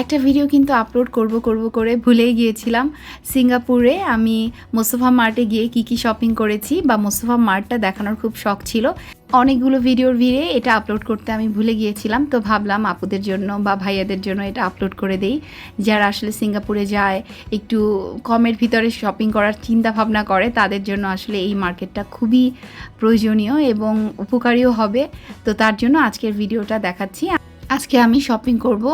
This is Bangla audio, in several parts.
একটা ভিডিও কিন্তু আপলোড করব করব, করে ভুলেই গিয়েছিলাম। সিঙ্গাপুরে আমি মোস্তফা মার্টে গিয়ে কি কি শপিং করেছি বা মোস্তফা মার্টটা দেখানোর খুব শখ ছিল। অনেকগুলো ভিডিওর ভিড়ে এটা আপলোড করতে আমি ভুলে গিয়েছিলাম। তো ভাবলাম আপুদের জন্য বা ভাইয়াদের জন্য এটা আপলোড করে দেই। যারা আসলে সিঙ্গাপুরে যায়, একটু কমের ভিতরে শপিং করার চিন্তা ভাবনা করে, তাদের জন্য আসলে এই মার্কেটটা খুবই প্রয়োজনীয় এবং উপকারীও হবে। তো তার জন্য আজকের ভিডিওটা দেখাচ্ছি। আজকে আমি শপিং করব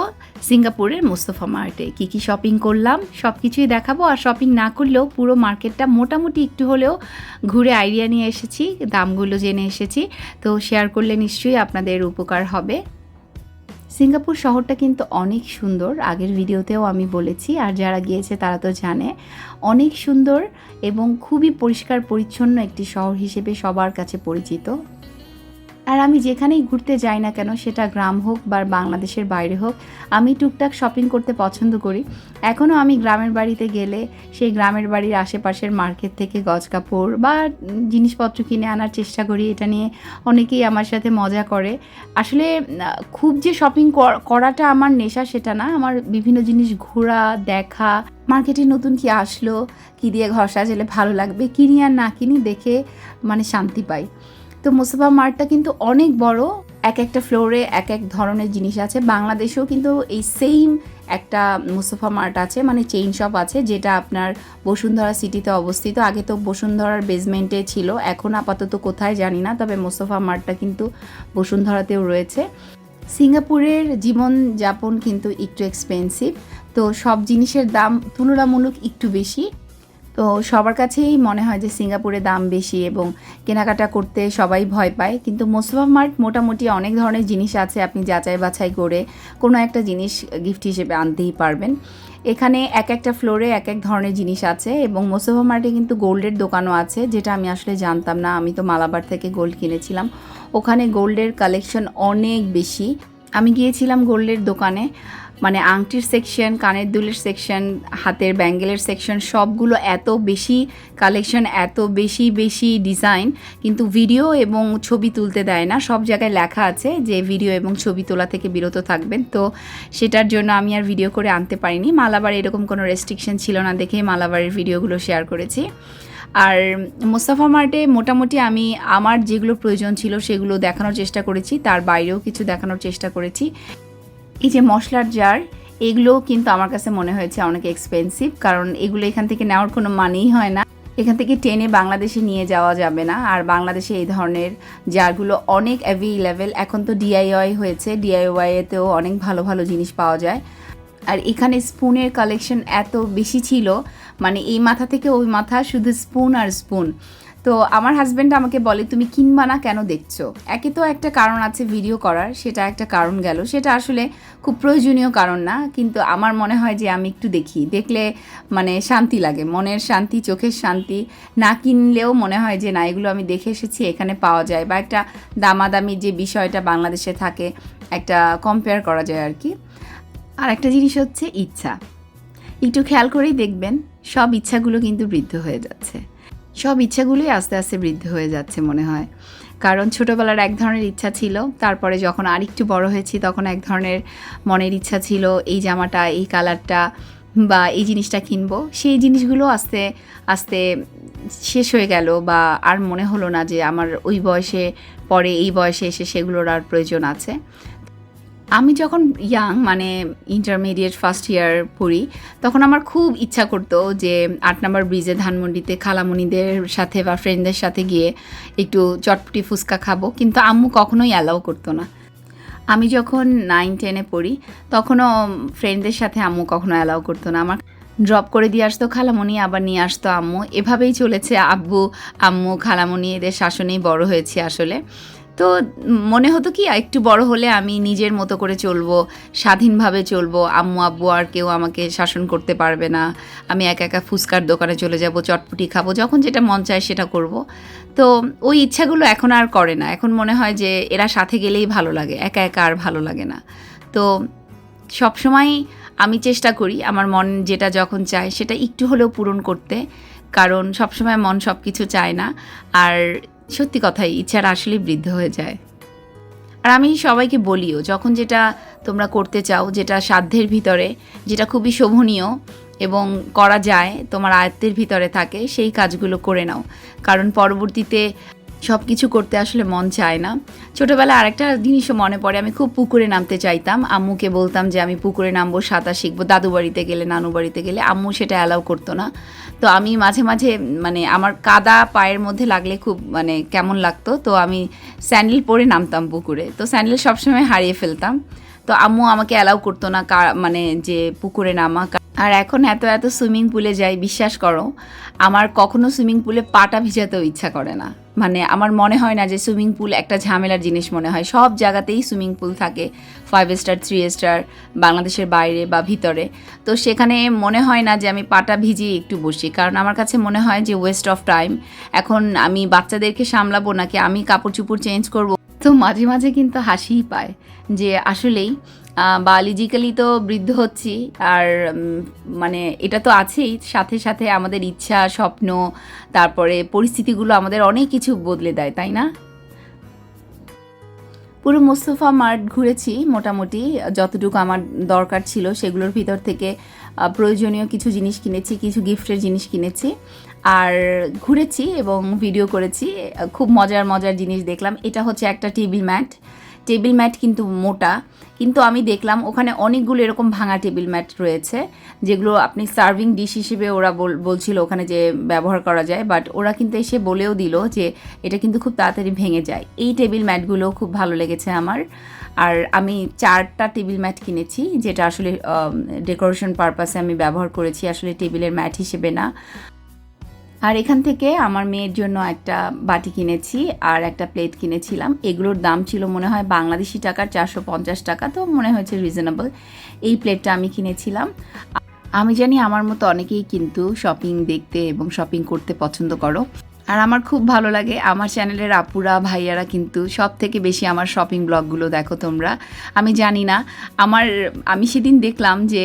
সিঙ্গাপুরের মোস্তফা মার্টে। কি কি শপিং করলাম সব কিছুই দেখাবো। আর শপিং না করলেও পুরো মার্কেটটা মোটামুটি একটু হলেও ঘুরে আইডিয়া নিয়ে এসেছি, দামগুলো জেনে এসেছি। তো শেয়ার করলে নিশ্চয়ই আপনাদের উপকার হবে। সিঙ্গাপুর শহরটা কিন্তু অনেক সুন্দর, আগের ভিডিওতেও আমি বলেছি, আর যারা গিয়েছে তারা তো জানে। অনেক সুন্দর এবং খুবই পরিষ্কার পরিচ্ছন্ন একটি শহর হিসেবে সবার কাছে পরিচিত। আর আমি যেখানেই ঘুরতে যাই না কেন, সেটা গ্রাম হোক বা বাংলাদেশের বাইরে হোক, আমি টুকটাক শপিং করতে পছন্দ করি। এখনও আমি গ্রামের বাড়িতে গেলে সেই গ্রামের বাড়ির আশেপাশের মার্কেট থেকে গজ কাপড় বা জিনিসপত্র কিনে আনার চেষ্টা করি, এটা নিয়ে অনেকেই আমার সাথে মজা করে। আসলে, খুব যে শপিং করাটা আমার নেশা সেটা না, আমার বিভিন্ন জিনিস ঘোরা, দেখা মার্কেটে নতুন কি আসলো, কি দিয়ে ঘর সাজালে ভালো লাগবে, কিনি আর না কিনি দেখে মানে শান্তি পাই। তো মোস্তফা মার্টটা কিন্তু অনেক বড়, এক একটা ফ্লোরে এক এক ধরনের জিনিস আছে। বাংলাদেশেও কিন্তু এই সেম একটা মুস্তফা মার্ট আছে মানে চেইন শপ আছে, যেটা আপনার বসুন্ধরা সিটিতে অবস্থিত। আগে তো বসুন্ধরার বেসমেন্টে ছিল, এখন আপাতত কোথায় জানি না, তবে মোস্তফা মার্টটা কিন্তু বসুন্ধরাতেও রয়েছে। সিঙ্গাপুরের জীবনযাপন কিন্তু একটু এক্সপেন্সিভ তো সব জিনিসের দাম তুলনামূলক একটু বেশি। তো সবার কাছেই মনে হয় যে সিঙ্গাপুরে দাম বেশি এবং কেনাকাটা করতে সবাই ভয় পায়। কিন্তু মোস্তফা মার্ট মোটামুটি অনেক ধরনের জিনিস আছে আপনি যাচাই বাছাই করে কোনো একটা জিনিস গিফট হিসেবে আনতেই পারবেন। এখানে এক একটা ফ্লোরে এক এক ধরনের জিনিস আছে এবং মোস্তফা মার্টে কিন্তু গোল্ডের দোকানও আছে, যেটা আমি আসলে জানতাম না। আমি তো মালাবার থেকে গোল্ড কিনেছিলাম। ওখানে গোল্ডের কালেকশন অনেক বেশি। আমি গিয়েছিলাম গোল্ডের দোকানে। মানে আংটির সেকশন কানের দুলের সেকশন হাতের ব্যাঙ্গেলের সেকশন সবগুলো এত বেশি কালেকশন এত বেশি বেশি ডিজাইন কিন্তু ভিডিও এবং ছবি তুলতে দেয় না। সব জায়গায় লেখা আছে যে ভিডিও এবং ছবি তোলা থেকে বিরত থাকবেন। তো সেটার জন্য আমি আর ভিডিও করে আনতে পারিনি। মালাবার এরকম কোনো রেস্ট্রিকশন ছিল না দেখে মালাবারের ভিডিওগুলো শেয়ার করেছি। আর মোস্তাফা মার্টে মোটামুটি আমি আমার যেগুলো প্রয়োজন ছিল সেগুলো দেখানোর চেষ্টা করেছি। তার বাইরেও কিছু দেখানোর চেষ্টা করেছি। এই যে মশলার জার এগুলো কিন্তু আমার কাছে মনে হয়েছে অনেক এক্সপেন্সিভ কারণ এগুলো এখান থেকে নেওয়ার কোনো মানেই হয় না। এখান থেকে টেনে বাংলাদেশে নিয়ে যাওয়া যাবে না, আর বাংলাদেশে এই ধরনের জারগুলো অনেক অ্যাভেলেবেল এখন তো ডিআইওয়াই হয়েছে ডিআইওয়াইতেও অনেক ভালো ভালো জিনিস পাওয়া যায়। আর এখানে স্পুনের কালেকশন এত বেশি ছিল মানে এই মাথা থেকে ওই মাথা, শুধু স্পুন আর স্পুন। তো আমার হাজব্যান্ড আমাকে বলে, তুমি কিনবা না কেন দেখছ? একে তো একটা কারণ আছে ভিডিও করার, সেটা একটা কারণ গেল। সেটা আসলে খুব প্রয়োজনীয় কারণ না, কিন্তু আমার মনে হয় যে আমি একটু দেখি। দেখলে মানে শান্তি লাগে, মনের শান্তি, চোখের শান্তি। না কিনলেও মনে হয় যে না, এগুলো আমি দেখে এসেছি, এখানে পাওয়া যায়। বা একটা দামাদামি যে বিষয়টা বাংলাদেশে থাকে, একটা কম্পেয়ার করা যায় আর কি। আর একটা জিনিস হচ্ছে ইচ্ছা। একটু খেয়াল করেই দেখবেন, সব ইচ্ছাগুলো কিন্তু বৃদ্ধ হয়ে যাচ্ছে। সব ইচ্ছাগুলোই আস্তে আস্তে বৃদ্ধ হয়ে যাচ্ছে মনে হয়। কারণ ছোটোবেলার এক ধরনের ইচ্ছা ছিল, তারপরে যখন আরেকটু বড় হয়েছি তখন এক ধরনের মনের ইচ্ছা ছিল, এই জামাটা, এই কালারটা বা এই জিনিসটা কিনবো। সেই জিনিসগুলো আস্তে আস্তে শেষ হয়ে গেল বা আর মনে হলো না যে আমার ওই বয়সে, পরে এই বয়সে এসে সেগুলোর আর প্রয়োজন আছে। আমি যখন ইয়াং মানে ইন্টারমিডিয়েট ফার্স্ট ইয়ার পড়ি, তখন আমার খুব ইচ্ছা করতো যে আট নম্বর ব্রিজে ধানমন্ডিতে খালামণিদের সাথে বা ফ্রেন্ডদের সাথে গিয়ে একটু চটপটি ফুচকা খাব, কিন্তু আম্মু কখনোই অ্যালাউ করতো না। আমি যখন নাইন টেনে পড়ি, তখনও ফ্রেন্ডদের সাথে আম্মু কখনো অ্যালাউ করতো না। আমার ড্রপ করে দিয়ে আসতো খালামণি আবার নিয়ে আসতো আম্মু। এভাবেই চলেছে আব্বু, আম্মু খালামণি এদের শাসনেই বড় হয়েছি আসলে। তো মনে হতো কি, একটু বড় হলে আমি নিজের মতো করে চলবো, স্বাধীনভাবে চলবো, আম্মু, আব্বু আর কেউ আমাকে শাসন করতে পারবে না, আমি একা একা ফুচকার দোকানে চলে যাব, চটপটি খাব, যখন যেটা মন চায় সেটা করব। তো ওই ইচ্ছাগুলো এখন আর করে না, এখন মনে হয় যে এরা সাথে গেলেই ভালো লাগে, একা একা আর ভালো লাগে না। তো সবসময় আমি চেষ্টা করি, আমার মন যেটা যখন চায় সেটা একটু হলেও পূরণ করতে, কারণ সবসময় মন সব কিছু চায় না, আর সত্যি কথাই ইচ্ছারা আসলেই বৃদ্ধ হয়ে যায়। আর আমি সবাইকে বলিও, যখন যেটা তোমরা করতে চাও, যেটা সাধ্যের ভিতরে, যেটা খুবই শোভনীয় এবং করা যায়, তোমার আয়ত্তের ভিতরে থাকে, সেই কাজগুলো করে নাও। কারণ পরবর্তীতে সব কিছু করতে আসলে মন চায় না। ছোটোবেলায় আরেকটা জিনিসও মনে পড়ে, আমি খুব পুকুরে নামতে চাইতাম। আম্মুকে বলতাম যে, আমি পুকুরে নামবো, সাঁতার শিখব দাদু বাড়িতে গেলে নানু বাড়িতে গেলে। আম্মু সেটা অ্যালাউ করতো না। তো আমি মাঝে মাঝে মানে আমার কাদা পায়ের মধ্যে লাগলে খুব মানে কেমন লাগতো, তো আমি স্যান্ডেল পরে নামতাম পুকুরে। তো স্যান্ডেল সবসময় হারিয়ে ফেলতাম। তো আম্মু আমাকে অ্যালাউ করতো না মানে যে পুকুরে নামা আর এখন এত এত সুইমিং পুলে যাই, বিশ্বাস করো, আমার কখনো সুইমিং পুলে পাটা ভিজাতেও ইচ্ছা করে না। মানে আমার মনে হয় না যে সুইমিং পুল একটা ঝামেলার জিনিস মনে হয়। সব জায়গাতেই সুইমিং পুল থাকে ফাইভ স্টার থ্রি স্টার বাংলাদেশের বাইরে বা ভিতরে। তো সেখানে মনে হয় না যে আমি পাটা ভিজিয়ে একটু বসি। কারণ আমার কাছে মনে হয় যে ওয়েস্ট অফ টাইম এখন আমি বাচ্চাদেরকে সামলাবো নাকি আমি কাপড় চুপড় চেঞ্জ করব? তো মাঝে মাঝে কিন্তু হাসিই পায় যে আসলেই বায়োলজিক্যালি তো বৃদ্ধ হচ্ছি আর মানে এটা তো আছেই। সাথে সাথে আমাদের ইচ্ছা, স্বপ্ন, তারপরে পরিস্থিতিগুলো আমাদের অনেক কিছু বদলে দেয়, তাই না? পুরো মোস্তফা মার্ট ঘুরেছি মোটামুটি, যতটুকু আমার দরকার ছিল সেগুলোর ভিতর থেকে প্রয়োজনীয় কিছু জিনিস কিনেছি, কিছু গিফটের জিনিস কিনেছি। আর ঘুরেছি এবং ভিডিও করেছি। খুব মজার মজার জিনিস দেখলাম। এটা হচ্ছে একটা টেবিল ম্যাট টেবিল ম্যাট কিন্তু মোটা। কিন্তু আমি দেখলাম ওখানে অনেকগুলো এরকম ভাঙা টেবিল ম্যাট রয়েছে, যেগুলো আপনি সার্ভিং ডিশ হিসেবে ওরা বল- বলছিল ওখানে যে ব্যবহার করা যায়। বাট ওরা কিন্তু এসে বলেও দিল যে এটা কিন্তু খুব তাড়াতাড়ি ভেঙে যায়। এই টেবিল ম্যাটগুলো খুব ভালো লেগেছে আমার। আর আমি চারটা টেবিল ম্যাট কিনেছি, যেটা আসলে ডেকোরেশন পারপাসে আমি ব্যবহার করেছি। আসলে টেবিলের ম্যাট হিসেবে না। আর এখান থেকে আমার মেয়ের জন্য একটা বাটি কিনেছি আর একটা প্লেট কিনেছিলাম। এগুলোর দাম ছিল মনে হয় বাংলাদেশি টাকার চারশো পঞ্চাশ টাকা, তো মনে হয়েছে রিজনেবল এই প্লেটটা আমি কিনেছিলাম। আমি জানি আমার মতো অনেকেই কিন্তু শপিং দেখতে এবং শপিং করতে পছন্দ করো। আর আমার খুব ভালো লাগে আমার চ্যানেলের আপুরা, ভাইয়ারা কিন্তু সব থেকে বেশি আমার শপিং ব্লগগুলো দেখো তোমরা। আমি জানি না, আমার, আমি সেদিন দেখলাম যে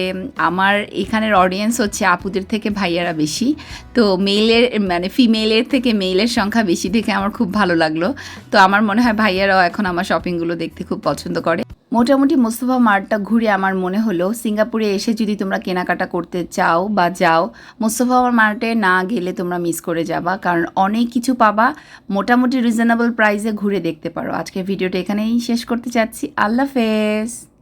আমার এখানের অডিয়েন্স হচ্ছে আপুদের থেকে ভাইয়ারা বেশি। তো মেইলের মানে ফিমেলের থেকে মেইলের সংখ্যা বেশি দেখে আমার খুব ভালো লাগল। তো আমার মনে হয় ভাইয়ারাও এখন আমার শপিংগুলো দেখতে খুব পছন্দ করে। মোটামুটি মোস্তফা মার্টটা ঘুরে আমার মনে হলো, সিঙ্গাপুরে এসে যদি তোমরা কেনাকাটা করতে চাও বা যাও, মোস্তফা মার্টে না গেলে তোমরা মিস করে যাবা। কারণ অনেক কিছু পাবা। মোটামুটি রিজনেবল প্রাইসে ঘুরে দেখতে পারো। আজকে ভিডিওটা এখানেই শেষ করতে চাচ্ছি। আল্লাহ হাফেজ।